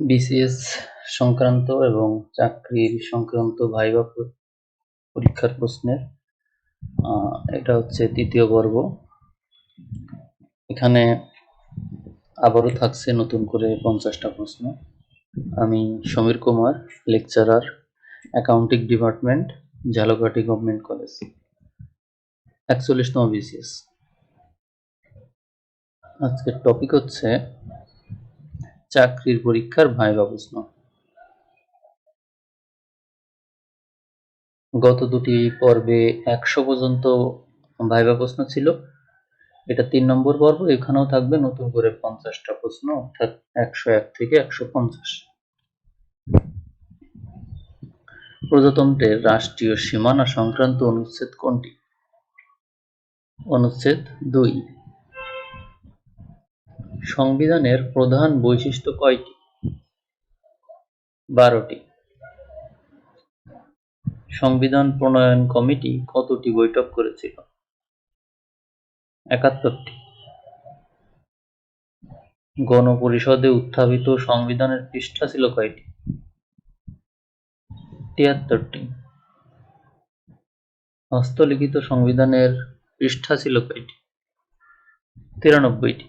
BCS সংক্রান্ত এবং চাকরির সংক্রান্ত ভাইবা পরীক্ষার প্রশ্নের এটা হচ্ছে তৃতীয় পর্ব। এখানে আবারও থাকছে নতুন করে পঞ্চাশটা প্রশ্ন। আমি Samir Kumar, lecturer, accounting department, Jhalokathi government college. একচল্লিশতম BCS আজকের টপিক হচ্ছে চাকরির পরীক্ষার ভাইভা প্রশ্ন। গত দুটি পর্বে একশো পর্যন্ত ভাইভা প্রশ্ন ছিল। এটা তিন নম্বর পর্ব, এখানেও থাকবে নতুন করে পঞ্চাশটা প্রশ্ন, অর্থাৎ একশো এক থেকে একশো পঞ্চাশ। প্রজাতন্ত্রের রাষ্ট্রীয় সীমানা সংক্রান্ত অনুচ্ছেদ কোনটি? অনুচ্ছেদ দুই সংবিধানের প্রধান বৈশিষ্ট্য কয়টি? বারোটি। সংবিধান প্রণয়ন কমিটি কতটি বৈঠক করেছিল? একাত্তরটি। গণপরিষদে উত্থাপিত সংবিধানের পৃষ্ঠা ছিল কয়টি? তিয়াত্তরটি। হস্তলিখিত সংবিধানের পৃষ্ঠা ছিল কয়টি? তিরানব্বইটি।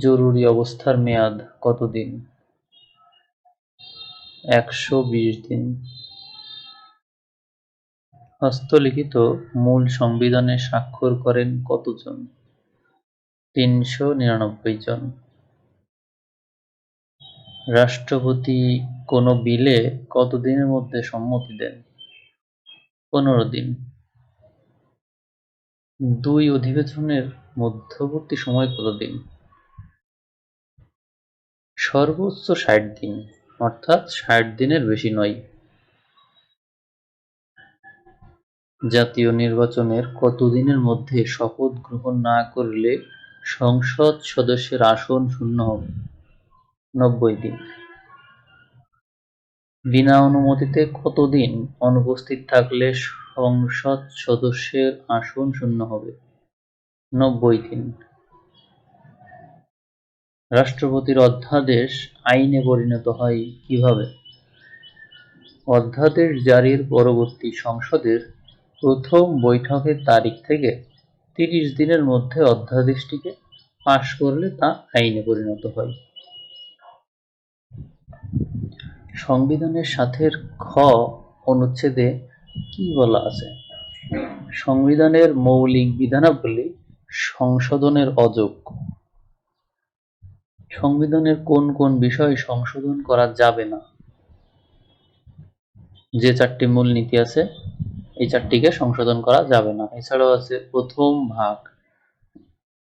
জরুরি অবস্থার মেয়াদ কতদিন? একশো বিশ দিন। হস্তলিখিত মূল সংবিধানে স্বাক্ষর করেন কতজন? তিনশো নিরানব্বই জন। রাষ্ট্রপতি কোনো বিলে কতদিনের মধ্যে সম্মতি দেন? পনেরো দিন। দুই অধিবেশনের মধ্যবর্তী সময় কতদিন? সর্বোচ্চ ষাট দিন, অর্থাৎ ষাট দিনের বেশি নয়। জাতীয় নির্বাচনের কতদিনের মধ্যে শপথ গ্রহণ না করলে সংসদ সদস্যের আসন শূন্য হবে? নব্বই দিন। বিনা অনুমতিতে কতদিন অনুপস্থিত থাকলে সংসদ সদস্যের আসন শূন্য হবে? নব্বই দিন। রাষ্ট্রপতির অধ্যাদেশ আইনে পরিণত হয় কীভাবে? অধ্যাদেশ জারির পরবর্তী সংসদের প্রথম বৈঠকের তারিখ থেকে তিরিশ দিনের মধ্যে অধ্যাদেশটিকে পাশ করলে তা আইনে পরিণত হয়। সংবিধানের সাথে খ অনুচ্ছেদে কি বলা আছে? সংবিধানের মৌলিক বিধানাবলী সংশোধনের অযোগ্য। সংবিধানের কোন কোন বিষয় সংশোধন করা যাবে না? যে চারটি মূল নীতি আছে, এই চারটিকে সংশোধন করা যাবে না। এছাড়াও আছে প্রথম ভাগ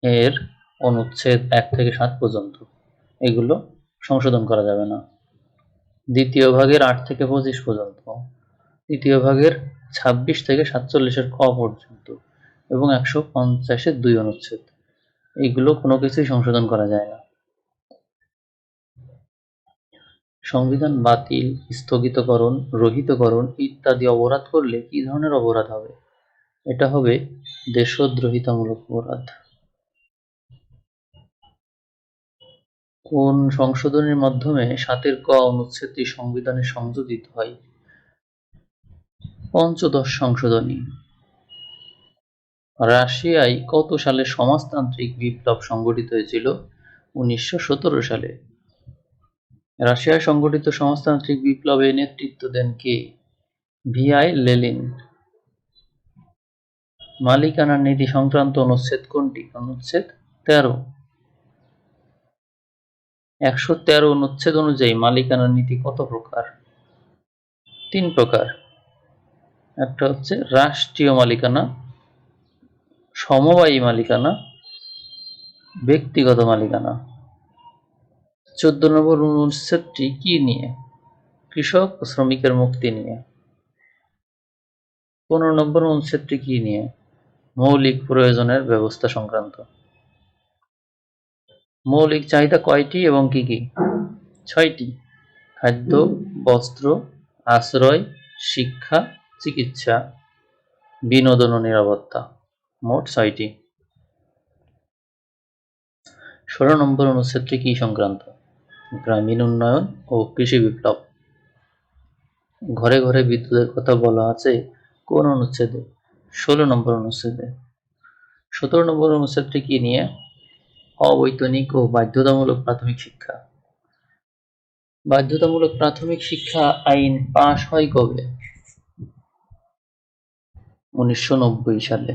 এর অনুচ্ছেদ এক থেকে সাত পর্যন্ত। এগুলো সংশোধন করা যাবে না। দ্বিতীয় ভাগের আট থেকে পঁচিশ পর্যন্ত। তৃতীয় ভাগের ছাব্বিশ থেকে সাতচল্লিশের ক পর্যন্ত। এবং একশো পঞ্চাশের দুই অনুচ্ছেদ। এগুলো কোনো কিছুই সংশোধন করা যায় না। সংবিধান বাতিল, স্থগিতকরণ, রহিতকরণ ইত্যাদি অপরাধ করলে কি ধরনের অপরাধ হবে? এটা হবে দেশদ্রোহিতামূলক অপরাধ। কোন সংশোধনের মাধ্যমে সাতের ক অনুচ্ছেদটি সংবিধানে সংযোজিত হয়? পঞ্চদশ সংশোধনী। রাশিয়ায় কত সালে সমাজতান্ত্রিক বিপ্লব সংগঠিত হয়েছিল? উনিশশো সতেরো সালে। রাশিয়ায় সংগঠিত সমাজতান্ত্রিক বিপ্লবে নেতৃত্ব দেন কে? ভিআই লেলিন। মালিকানার নীতি সংক্রান্ত অনুচ্ছেদ কোনটি? অনুচ্ছেদ তেরো। একশো তেরো অনুচ্ছেদ অনুযায়ী মালিকানার নীতি কত প্রকার? তিন প্রকার। একটা হচ্ছে রাষ্ট্রীয় মালিকানা, সমবায়ী মালিকানা, ব্যক্তিগত মালিকানা। চোদ্দ নম্বর অনুচ্ছেদটি কি নিয়ে? কৃষক ও শ্রমিকের মুক্তি নিয়ে। পনেরো নম্বর অনুচ্ছেদটি কি নিয়ে? মৌলিক প্রয়োজনের ব্যবস্থা সংক্রান্ত। মৌলিক চাহিদা কয়টি এবং কি কি? ছয়টি। খাদ্য, বস্ত্র, আশ্রয়, শিক্ষা, চিকিৎসা, বিনোদন ও নিরাপত্তা। মোট ছয়টি। ষোলো নম্বর অনুচ্ছেদটি কি সংক্রান্ত? গ্রামীণ উন্নয়ন ও কৃষি বিপ্লব। ঘরে ঘরে বিদ্যুতের কথা বলা আছে কোন অনুচ্ছেদে? ষোলো নম্বর অনুচ্ছেদে। সতেরো নম্বর অনুচ্ছেদটি কি নিয়ে? অবৈতনিক ও বাধ্যতামূলক প্রাথমিক শিক্ষা। বাধ্যতামূলক প্রাথমিক শিক্ষা আইন পাশ হয় কবে? উনিশশো নব্বই সালে।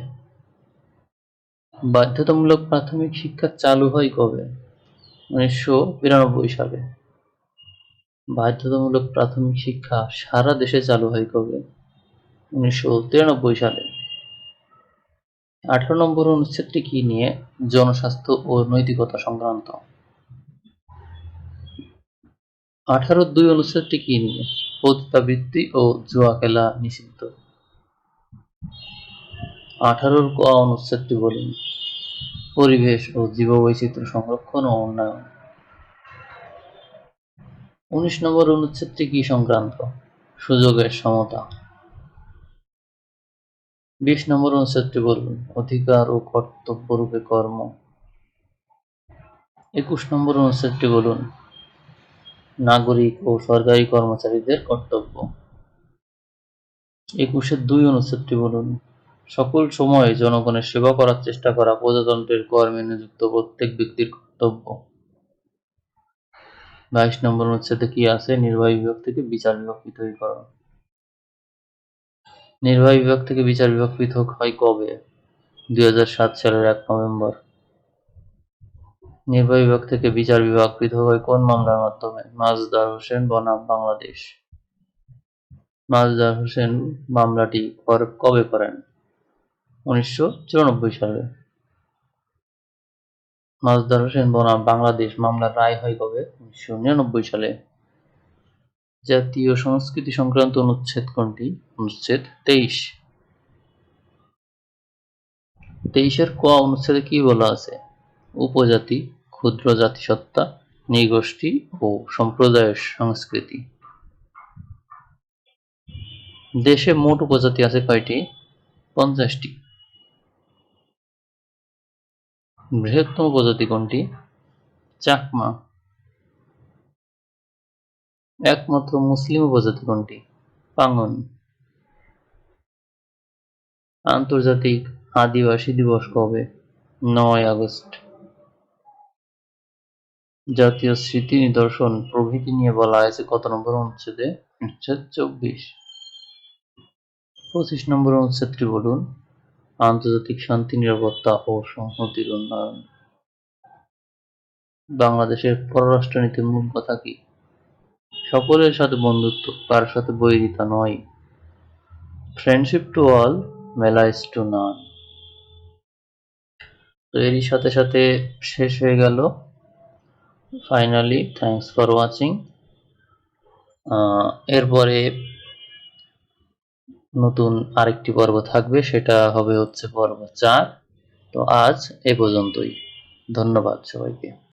বাধ্যতামূলক প্রাথমিক শিক্ষা চালু হয় কবে? উনিশশো বিরানব্বই সালে। বাধ্যতামূলক প্রাথমিক শিক্ষা সারা দেশে চালু হয় কবে? উনিশশো তিরানব্বই সালে। আঠারো নম্বর অনুচ্ছেদটি কি নিয়ে জনস্বাস্থ্য ও নৈতিকতা সংক্রান্ত? আঠারো দুই অনুচ্ছেদটি কি নিয়ে পতিতাবৃত্তি ও জুয়া খেলা নিষিদ্ধ? আঠারোর ক অনুচ্ছেদটি বলুন। পরিবেশ ও জীববৈচিত্র্য সংরক্ষণ ও উন্নয়ন। উনিশ নম্বর অনুচ্ছেদটি কি সংক্রান্ত? সুযোগের সমতা। বিশ নম্বর অনুচ্ছেদটি বলুন, অধিকার ও কর্তব্য রূপে কর্ম। একুশ নম্বর অনুচ্ছেদটি বলুন, নাগরিক ও সরকারি কর্মচারীদের কর্তব্য। একুশের দুই অনুচ্ছেদটি বলুন সকল সময়ে জনগণের সেবা করার চেষ্টা করা প্রজাতন্ত্রের কর্মে নিযুক্ত প্রত্যেক ব্যক্তির কর্তব্য। বাইশ নম্বর অনুচ্ছেদে কি আছে? নির্বাহী বিভাগ থেকে বিচার বিভাগ পৃথকীকরণ। নির্বাহী বিভাগ থেকে বিচার বিভাগ পৃথক হয় কবে? দুই হাজার সাত সালের এক নভেম্বর। নির্বাহী বিভাগ থেকে বিচার বিভাগ পৃথক হয় কোন মামলার মাধ্যমে? মাজদার হোসেন বনাম, বাংলাদেশ। মাজদার হোসেন মামলাটি কবে করেন? উনিশশো চুরানব্বই সালে। মাজদার হোসেন বনাম বাংলাদেশ মামলার রায় হয় কবে? উনিশশো নিরানব্বই সালে। জাতীয় সংস্কৃতি সংক্রান্ত অনুচ্ছেদ কোনটি? অনুচ্ছেদ তেইশ। তেইশের ক অনুচ্ছেদে কি বলা আছে? উপজাতি, ক্ষুদ্র জাতিসত্তা, নৃগোষ্ঠী ও সম্প্রদায়ের সংস্কৃতি। দেশে মোট উপজাতি আছে কয়টি? পঞ্চাশটি। বৃহত্তম প্রজাতি কোনটি? চাকমা। একমাত্র মুসলিম উপজাতি কোনটি? পাঙ্গন। আন্তর্জাতিক আদিবাসী দিবস কবে? নয় আগস্ট। জাতীয় স্মৃতি নিদর্শন প্রভৃতি নিয়ে বলা হয়েছে কত নম্বর অনুচ্ছেদে? অনুচ্ছেদ চব্বিশ। পঁচিশ নম্বর অনুচ্ছেদটি বলুন আন্তর্জাতিক শান্তি, নিরাপত্তা ও সংহতির উন্নয়ন। বাংলাদেশের পররাষ্ট্রনীতির মূল কথা কি? সকলের সাথে বন্ধুত্ব, কার সাথে বৈরিতা নয়। Friendship to all malice to none তো এরই সাথে সাথে শেষ হয়ে গেল। ফাইনালি থ্যাঙ্কস ফর ওয়াচিং এরপরে নতুন আরেকটি পর্ব থাকবে, সেটা হবে হচ্ছে পর্ব চার। তো আজ এ পর্যন্তই। ধন্যবাদ সবাইকে।